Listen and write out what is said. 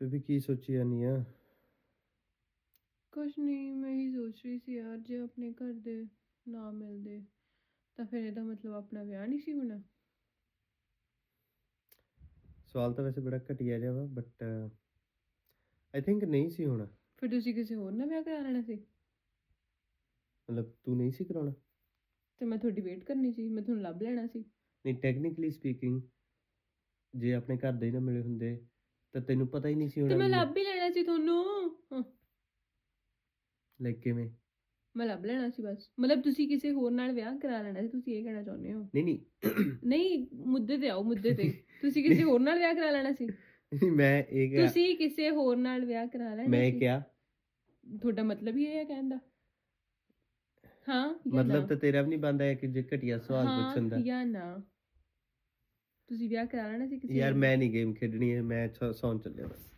ਵੀ ਕੀ ਸੋਚੀ ਜਾਨੀ ਆ ਕੁਛ ਨਹੀਂ ਮੈਂ ਹੀ ਸੋਚ ਰਹੀ ਸੀ ਯਾਰ ਜੇ ਆਪਣੇ ਘਰ ਦੇ ਨਾ ਮਿਲਦੇ ਤਾਂ ਫਿਰ ਇਹਦਾ ਮਤਲਬ ਆਪਣਾ ਵਿਆਹ ਨਹੀਂ ਸੀ ਹੋਣਾ ਸਵਾਲ ਤਾਂ ਵੈਸੇ ਬੜਾ ਘਟੀਆ ਜਿਹਾ ਵਾ ਬਟ ਆਈ ਥਿੰਕ ਨਹੀਂ ਸੀ ਹੋਣਾ ਫਿਰ ਤੁਸੀਂ ਕਿਸੇ ਹੋਰ ਨਾਲ ਵਿਆਹ ਕਰਾ ਲੈਣਾ ਸੀ ਮਤਲਬ ਤੂੰ ਨਹੀਂ ਸੀ ਕਰਾਉਣਾ ਤੇ ਮੈਂ ਤੁਹਾਡੀ ਵੇਟ ਕਰਨੀ ਸੀ ਮੈਂ ਤੁਹਾਨੂੰ ਲੱਭ ਲੈਣਾ ਸੀ ਨਹੀਂ ਟੈਕਨੀਕਲੀ ਸਪੀਕਿੰਗ ਜੇ ਆਪਣੇ ਘਰ ਦੇ ਹੀ ਨਾ ਮਿਲੇ ਹੁੰਦੇ ਤਾਂ ਤੈਨੂੰ ਪਤਾ ਹੀ ਨਹੀਂ ਸੀ ਤੇ ਹੋਣਾ ਮੈਂ ਵੀ ਲੱਭ ਹੀ ਲੈਣਾ ਸੀ ਤੁਹਾਨੂੰ। ਹਾਂ, ਲਾਈਕ ਕਿਵੇਂ? ਮੈਂ ਲੱਭ ਲੈਣਾ ਸੀ ਬਸ। ਮਤਲਬ ਤੁਸੀਂ ਕਿਸੇ ਹੋਰ ਨਾਲ ਵਿਆਹ ਕਰਾ ਲੈਣਾ ਸੀ ਤੁਸੀਂ ਇਹ ਕਹਿਣਾ ਚਾਹੁੰਦੇ ਹੋ? ਨਹੀਂ ਨਹੀਂ। ਨਹੀਂ ਮੁੱਦੇ ਤੇ ਆਓ ਮੁੱਦੇ ਤੇ। ਤੁਸੀਂ ਕਿਸੇ ਹੋਰ ਨਾਲ ਵਿਆਹ ਕਰਾ ਲੈਣਾ ਸੀ? ਮੈਂ ਇਹ ਕਿਹਾ ਤੁਸੀਂ ਕਿਸੇ ਹੋਰ ਨਾਲ ਵਿਆਹ ਕਰਾ ਲੈਣਾ ਮੈਂ ਸੀ? ਕਿਹਾ ਤੁਹਾਡਾ ਮਤਲਬ ਹੀ ਇਹ ਹੈ ਕਹਿਣ ਦਾ। ਹਾਂ ਜਾਂ ਮਤਲਬ ਨਾ? ਤਾਂ ਤੇਰਾ ਵੀ ਨਹੀਂ ਬੰਦਾ ਹੈ ਕਿ ਜੇ ਘਟੀਆ ਸਵਾਲ ਹਾਂ ਪੁੱਛਣ ਦਾ। ਜਾਂ ਨਾ। ਤੁਸੀਂ ਵਿਆਹ ਕਰਾ ਲੈਣਾ ਸੀ ਕਿਸੇ ਯਾਰ ਮੈਂ ਨਹੀਂ ਗੇਮ ਖੇਡਣੀ ਹੈ ਮੈਂ ਸੌਂ- ਸੌਣ ਚੱਲਿਆ ਬਸ।